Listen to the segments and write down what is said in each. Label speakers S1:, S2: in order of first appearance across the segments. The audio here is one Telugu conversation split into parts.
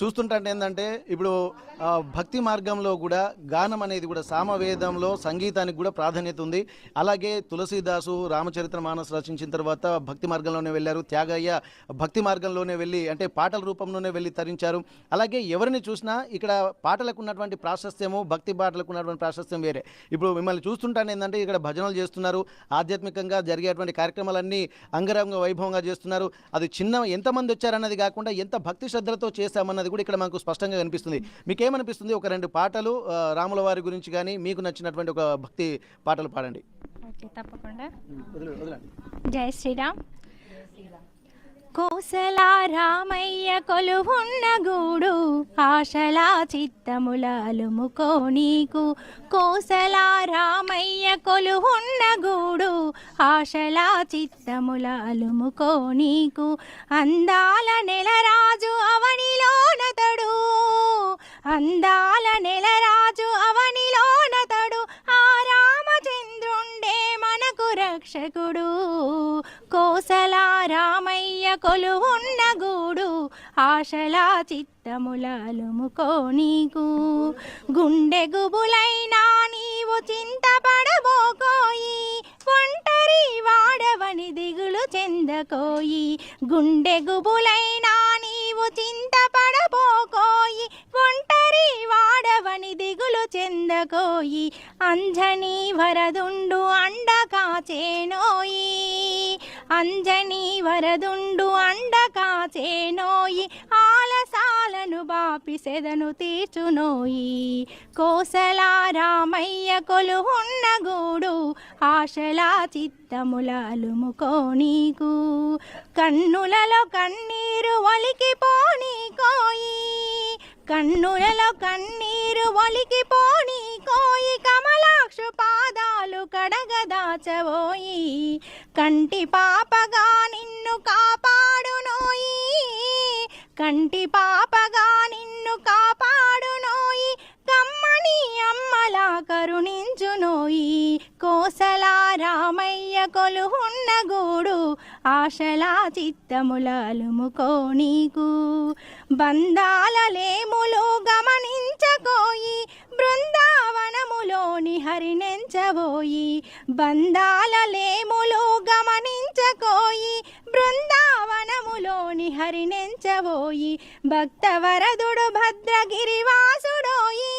S1: చూస్తుంటే ఏంటంటే ఇప్పుడు భక్తి మార్గంలో కూడా గానం అనేది కూడా సామవేదంలో సంగీతానికి కూడా ప్రాధాన్యత ఉంది. అలాగే తులసీదాసు రామచరిత్ర మానస్ రచించిన తర్వాత భక్తి మార్గంలోనే వెళ్ళారు. త్యాగయ్య భక్తి మార్గంలోనే వెళ్ళి అంటే పాటల రూపంలోనే వెళ్ళి తరించారు. అలాగే ఎవరిని చూసినా ఇక్కడ పాటలకు ఉన్నటువంటి ప్రాశస్త్యము భక్తి పాటలకు ఉన్నటువంటి ప్రాశస్త్యం వేరే. ఇప్పుడు మిమ్మల్ని చూస్తుంటాను ఏంటంటే ఇక్కడ భజనలు చేస్తున్నారు. ఆధ్యాత్మికంగా జరిగేటువంటి కార్యక్రమాలన్నీ అంగరంగ వైభవంగా చేస్తున్నారు. అది చిన్న ఎంతమంది వచ్చారన్నది కాకుండా ఎంత భక్తి శ్రద్ధలతో చేశామన్నది కూడా ఇక్కడ మనకు స్పష్టంగా కనిపిస్తుంది. మీకేమనిపిస్తుంది ఒక రెండు పాటలు రాముల వారి గురించి కానీ మీకు నచ్చినటువంటి ఒక భక్తి పాటలు పాడండి.
S2: ఓకే తప్పకుండా. జై శ్రీరామ్. కోసల రామయ్య కొలువున్న గూడు ఆశలా చిత్తముల అలుముకో నీకు. కోసల రామయ్య కొలువున్న గూడు ఆశలా చిత్తముల అలుముకో నీకు. అందాల నెలరాజు అవనిలోనతడు అందాల నెలరాజు అవనిలోనతడు ఆ రామచంద్రుండే మనకు రక్షకుడు. కోసల రామయ్య కొలువున్న గూడు. ఆశలా చిత్తముల అలుముకో నీకు. గుండె గుబులైనా నీవు చింతపడబోకోయి. ఒంటరి వాడవని దిగులు చెందకోయి. గుండె గుబులైనా నీవు చింతపడబోకోయి. వాడవని దిగులు చెందకోయి అంజనీ వరదుండు అండ కాచేనోయి అంజనీ వరదుండు అండ కాచేనోయి ఆలసాలను బాపి సెదను తీర్చునోయి. కోసల రామయ్య కొలుహున్న గూడు ఆశలా చిత్తముల నీకు. కన్నులలో కన్నీరు ఒలికిపోని కోయి కన్నులలో కన్నీరు ఒలికిపోని కోయి కమలాక్షు పాదాలు కడగదాచవోయి కంటి పాపగా నిన్ను కాపాడునోయి కంటి పాపగా నిన్ను కాపాడునోయి కమ్మని అమ్మలా కరుణించునోయి కోసల రామయ్య కొలుహున్న గూడు ఆశలా చిత్తములలుముకో నీకు. బంధాలలే పోయి బంధాలలేములు గమనించకోయి బృందావనములోని హరినెంచబోయి భక్తవరదుడు భద్రగిరివాసుడోయి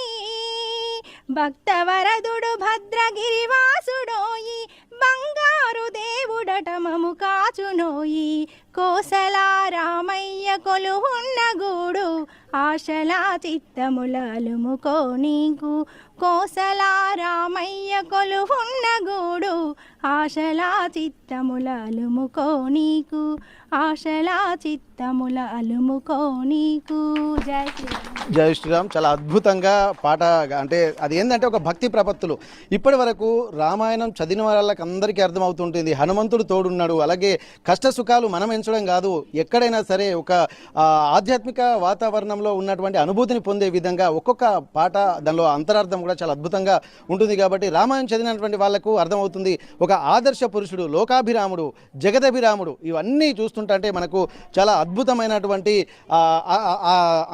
S2: భక్తవరదుడు భద్రగిరివాసుడోయి బంగారు దేవుడట మము కాచునోయి కోసలారామయ్య కొలువున్న ఆశలా చిత్తములలుముకో నీకు కోసలా రామయ్య కొలువున్న గూడు ఆశలా చిత్తములలుముకో నీకు ఆశలా చిత్తముల అలుముకో నీకు జై శ్రీరామ్.
S1: జై శ్రీరామ్. చాలా అద్భుతంగా పాట అంటే అది ఏంటంటే ఒక భక్తి ప్రపత్తులు. ఇప్పటి వరకు రామాయణం చదివిన వాళ్ళకి అందరికీ అర్థమవుతుంటుంది. హనుమంతుడు తోడున్నాడు. అలాగే కష్ట సుఖాలు మనం ఎంచడం కాదు. ఎక్కడైనా సరే ఒక ఆధ్యాత్మిక వాతావరణం వాతావరణంలో ఉన్నటువంటి అనుభూతిని పొందే విధంగా ఒక్కొక్క పాట దానిలో అంతరార్థం కూడా చాలా అద్భుతంగా ఉంటుంది కాబట్టి రామాయణం చదివినటువంటి వాళ్ళకు అర్థమవుతుంది. ఒక ఆదర్శ పురుషుడు లోకాభిరాముడు జగదభిరాముడు ఇవన్నీ చూస్తుంటే మనకు చాలా అద్భుతమైనటువంటి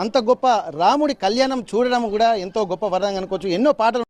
S1: అంత గొప్ప రాముడి కళ్యాణం చూడడం కూడా ఎంతో గొప్ప వరంగా అనుకోవచ్చు. ఎన్నో పాటలు